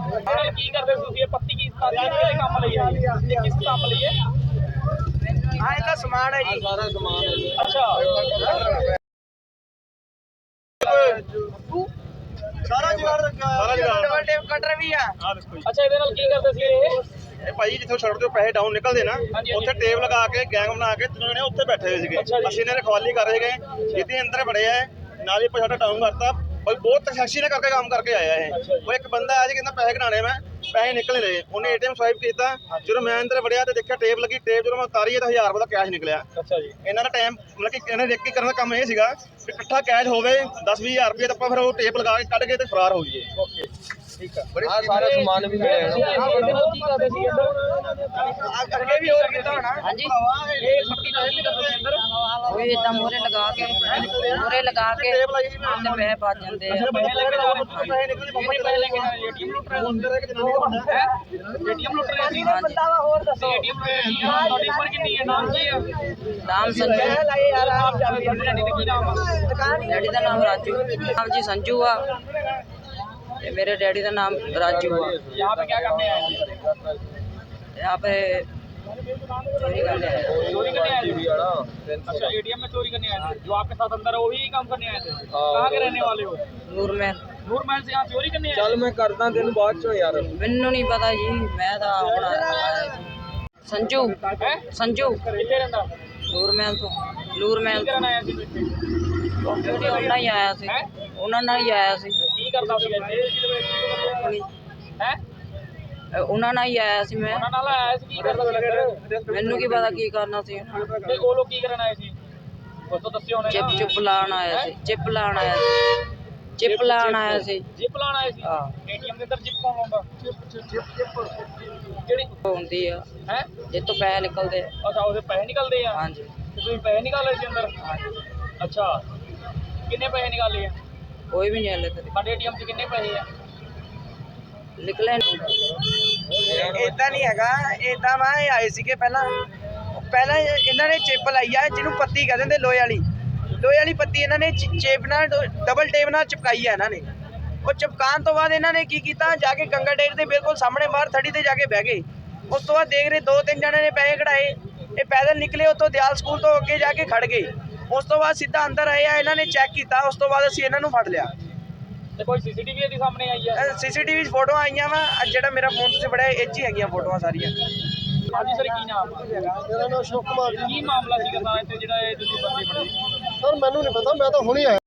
ਨਾਲ ਕੀ ਕਰਦੇ ਸੀ ਤੁਸੀਂ? ਇਹ ਪੱਤੀ ਕੀ ਕਾਹਦੇ ਕੰਮ ਲਈ ਹੈ? ਜੀ? ਇਹ ਕਿਸ ਕੰਮ ਲਈ ਹੈ? ਹਾਂ ਇਹਦਾ ਸਮਾਨ ਹੈ ਜੀ। ਸਾਰਾ ਸਮਾਨ ਹੈ ਜੀ। ਅੱਛਾ। ਸਾਰਾ ਜੁਗਾੜ ਰੱਖਿਆ ਸਾਰਾ ਡਬਲ ਟੇਪ ਕਟਰ ਵੀ ਆ। ਅੱਛਾ ਇਹਦੇ ਨਾਲ ਕੀ ਕਰਦੇ ਸੀ ਇਹ? ਇਹ ਭਾਈ ਜਿੱਥੋਂ ਸੜਕ ਤੋਂ ਪੈਸੇ ਡਾਊਨ ਨਿਕਲਦੇ ਨਾ ਹਾਂਜੀ। ਉੱਥੇ ਟੇਪ ਲਗਾ ਕੇ ਗੈਂਗ ਬਣਾ ਕੇ ਤਿੰਨੋਂ ਜਣੇ ਉੱਥੇ ਬੈਠੇ ਹੋਏ ਸੀਗੇ। ਅਸੀਂ ਇਹਨਾਂ ਨੇ ਖਵਾਲੀ ਕਰ ਰਹੇ ਗਏ ਜਿੱਤੇ ਅੰਦਰ ਬੜੇ ਆ ਨਾਲ ਹੀ ਸਾਡਾ ਡਾਊਨ ਕਰਤਾ। ਬਈ ਬਹੁਤ ਤਸ਼ੱਸ਼ੀ ਨੇ ਕਰਕੇ ਕੰਮ ਕਰਕੇ ਆਇਆ ਇਹ। ਉਹ ਇੱਕ ਬੰਦਾ ਆਇਆ ਜੀ ਕਹਿੰਦਾ ਪੈਸੇ ਕਢਾਣੇ ਮੈਂ ਪੈਸੇ ਨਿਕਲ ਨਹੀਂ ਰਹੇ। ਉਹਨੇ ਏਟੀਐਮ ਸਵਾਈਪ ਕੀਤਾ ਜਦੋਂ ਮੈਂ ਅੰਦਰ ਵੜਿਆ ਤੇ ਦੇਖਿਆ ਟੇਪ ਲੱਗੀ ਟੇਪ ਜਦੋਂ ਮੈਂ ਉਤਾਰੀ ਤਾਂ 1000 ਰੁਪਏ ਦਾ ਕੈਸ਼ ਨਿਕਲਿਆ। ਅੱਛਾ ਜੀ। ਇਹਨਾਂ ਦਾ ਟਾਈਮ ਮਤਲਬ ਕਿ ਇਹਨਾਂ ਇੱਕ ਕਰਨ ਦਾ ਕੰਮ ਇਹ ਸੀਗਾ ਕਿ ਇਕੱਠਾ ਕੈਸ਼ ਹੋਵੇ 10 20000 ਰੁਪਏ ਤਾਂ ਆਪਾਂ ਫਿਰ ਉਹ ਟੇਪ ਲਗਾ ਕੇ ਕੱਢ ਕੇ ਤੇ ਫਰਾਰ ਹੋ ਜਾਈਏ। ਓਕੇ। ਆ ਆ ਸਾਰਾ ਸਮਾਨ ਵੀ ਇਹ ਇਹਦੇ ਨਾਲ ਕੀ ਕਰਦੇ ਸੀ ਅੰਦਰ ਅੱਗੇ ਵੀ ਹੋਰ ਕੀਤਾ ਹੋਣਾ ਹਾਂਜੀ ਇਹ ਪੱਤੀ ਨਾਲ ਕੀ ਕਰਦੇ ਸੀ ਅੰਦਰ ਉਹ ਇਦਾਂ ਮੋਰੇ ਲਗਾ ਕੇ ਮੋਰੇ ਲਗਾ ਕੇ ਟੇਪ ਲਾਈ ਜੀ ਮੈਂ ਤੇ ਪੈਸੇ ਪਾ ਜਾਂਦੇ ਆ ਪੈਸੇ ਲੈ ਕੇ ਜਾਓ ਪੈਸੇ ਨਿਕਲੇ ਕਿੰਨੇ ਪੈਸੇ ਲੈ ਕੇ ਜਾਓ ਏਟੀਐਮ ਲੁੱਟ ਰਹੇ ਅੰਦਰ ਇੱਕ ਜਨਾਨੀ ਦਾ ਬੰਦਾ ਹੈ ਏਟੀਐਮ ਲੁੱਟ ਰਹੇ ਸੀ ਹੋਰ ਦੱਸੋ ਏਟੀਐਮ ਲੁੱਟ ਰਹੇ ਸੀ ਹਾਂ, ਤੁਹਾਡੀ ਉਮਰ ਕਿੰਨੀ ਹੈ ਨਾਮ ਕੀ ਹੈ ਨਾਮ ਸੰਜੂ ਲਾਏ ਯਾਰ ਆਪ ਤੁਹਾਡੀ ਡੈਡੀ ਦਾ ਕੀ ਨਾਮ ਆ ਦੁਕਾਨ ਡੈਡੀ ਦਾ ਨਾਮ ਰਾਜੂ ਨਾਮ ਜੀ ਸੰਜੂ ਆ मेरे डैडी का नाम राजू है यहाँ पे क्या करने आए यहाँ पे चोरी करने आए चोरी करने आए अच्छा एटीएम में चोरी करने आए जो आपके साथ अंदर है वो काम करने आए थे? हाँ, कहाँ के रहने वाले हो? से यहाँ चोरी करने चल मैं करता दिन बाद चो यार। नहीं पता जी मैं तो संजू संजू। महल ਤੋਂ ਨੂਰਮਹਿਲ ਉਹਨਾਂ ਹੀ ਆਇਆ ਸੀ ਉਹਨਾਂ ਨਾਲ ਹੀ ਆਇਆ ਸੀ ਕੀ ਕਰਦਾ ਸੀ ਇੱਥੇ ਹੈ ਉਹਨਾਂ ਨਾਲ ਹੀ ਆਇਆ ਸੀ ਮੈਂ ਉਹਨਾਂ ਨਾਲ ਆਇਆ ਸੀ ਕੀ ਕਰਦਾ ਸੀ ਇੱਧਰ ਮੈਨੂੰ ਕੀ ਪਤਾ ਕੀ ਕਰਨਾ ਸੀ ਤੇ ਉਹ ਲੋਕ ਕੀ ਕਰਨ ਆਏ ਸੀ ਉਸ ਤੋਂ ਦੱਸਿਓ ਉਹਨੇ ਚਿਪ ਚਿਪ ਲਾਣ ਆਇਆ ਸੀ ਚਿਪ ਲਾਣ ਆਇਆ ਸੀ ਚਿਪ ਲਾਣ ਆਇਆ ਸੀ ਚਿਪ ਲਾਣ ਆਇਆ ਸੀ ਹਾਂ ਏਟੀਐਮ ਦੇ ਅੰਦਰ ਚਿਪ ਕੌਣ ਲਾਉਂਦਾ ਚਿਪ ਚਿਪ ਜਿਹੜੀ ਹੁੰਦੀ ਆ ਹੈ ਜੇ ਤੋਂ ਪੈਸੇ ਨਿਕਲਦੇ ਅੱਛਾ ਉਹਦੇ ਪੈਸੇ ਨਿਕਲਦੇ ਆ ਹਾਂਜੀ ਤੁਸੀਂ ਪੈਸੇ ਨਿਕਾਲੇ ਸੀ ਅੰਦਰ ਹਾਂਜੀ ਅੱਛਾ ਕਿੰਨੇ ਪੈਸੇ ਨਿਕਾਲੇ ਆ ਕੋਈ ਵੀ ਨਹੀਂ ਹਲੇ ਤੱਕ ਸਾਡੇ ਏਟੀਐਮ 'ਚ ਕਿੰਨੇ ਪੈਸੇ ਆ? ਨਿਕਲੇ ਇਦਾਂ ਨਹੀਂ ਹੈਗਾ ਇਦਾਂ ਵਾ ਇਹ ਆਏ ਸੀਗੇ ਪਹਿਲਾਂ। ਪਹਿਲਾਂ ਇਹਨਾਂ ਨੇ ਚਿਪ ਲਾਈ ਆ ਜਿਹਨੂੰ ਪੱਤੀ ਕਹਿੰਦੇ ਨੇ ਲੋਹੇ ਵਾਲੀ। ਲੋਹੇ ਵਾਲੀ ਪੱਤੀ ਇਹਨਾਂ ਨੇ ਚੇਪ ਨਾਲ ਡਬਲ ਟੇਪ ਨਾਲ ਚਿਪਕਾਈ ਆ ਇਹਨਾਂ ਨੇ। ਉਹ ਚਿਪਕਾਉਣ ਤੋਂ ਬਾਅਦ ਇਹਨਾਂ ਨੇ ਕੀ ਕੀਤਾ ਜਾ ਕੇ ਗੰਗਾ ਡੇਰ ਦੇ ਬਿਲਕੁਲ ਸਾਹਮਣੇ ਬਾਹਰ ਥੜੀ ਤੇ ਜਾ ਕੇ ਬਹਿ ਗਏ। ਉਸ ਤੋਂ ਬਾਅਦ ਦੇਖ ਰਹੇ ਦੋ ਤਿੰਨ ਜਣੇ ਨੇ ਪੈਸੇ ਕਢਾਏ। ਇਹ ਪੈਦਲ ਨਿਕਲੇ ਉੱਥੋਂ ਦਿਆਲ ਸਕੂਲ ਤੋਂ ਅੱਗੇ ਜਾ ਕੇ ਖੜ ਗਏ। ਉਸ ਤੋਂ ਬਾਅਦ ਸਿੱਧਾ ਅੰਦਰ ਆਏ ਆ ਇਹਨਾਂ ਨੇ ਚੈੱਕ ਕੀਤਾ ਉਸ ਤੋਂ ਬਾਅਦ ਅਸੀਂ ਇਹਨਾਂ ਨੂੰ ਫੜ ਲਿਆ। ਤੇ ਕੋਈ ਸੀਸੀਟੀਵੀ ਇਹਦੇ ਸਾਹਮਣੇ ਆਈ ਆ? ਸੀਸੀਟੀਵੀ 'ਚ ਫੋਟੋਆਂ ਆਈਆਂ ਵਾ ਜਿਹੜਾ ਮੇਰਾ ਫੋਨ ਤੁਸੀਂ ਬੜਾ ਇਹ 'ਚ ਹੀ ਹੈਗੀਆਂ ਫੋਟੋਆਂ ਸਾਰੀਆਂ। ਹਾਂਜੀ ਸਰ ਕੀ ਨਾਮ ਆ? ਮੇਰਾ ਨਾਮ ਅਸ਼ੋਕ ਕੁਮਾਰ ਜੀ। ਕੀ ਮਾਮਲਾ ਸੀਗਾ ਤਾਂ ਇੱਥੇ ਜਿਹੜਾ ਇਹ ਤੁਸੀਂ ਬੰਦੇ ਫੜੇ? ਸਰ ਮੈਨੂੰ ਨਹੀਂ ਪਤਾ ਮੈਂ ਤਾਂ ਹੁਣੇ ਆਇਆ।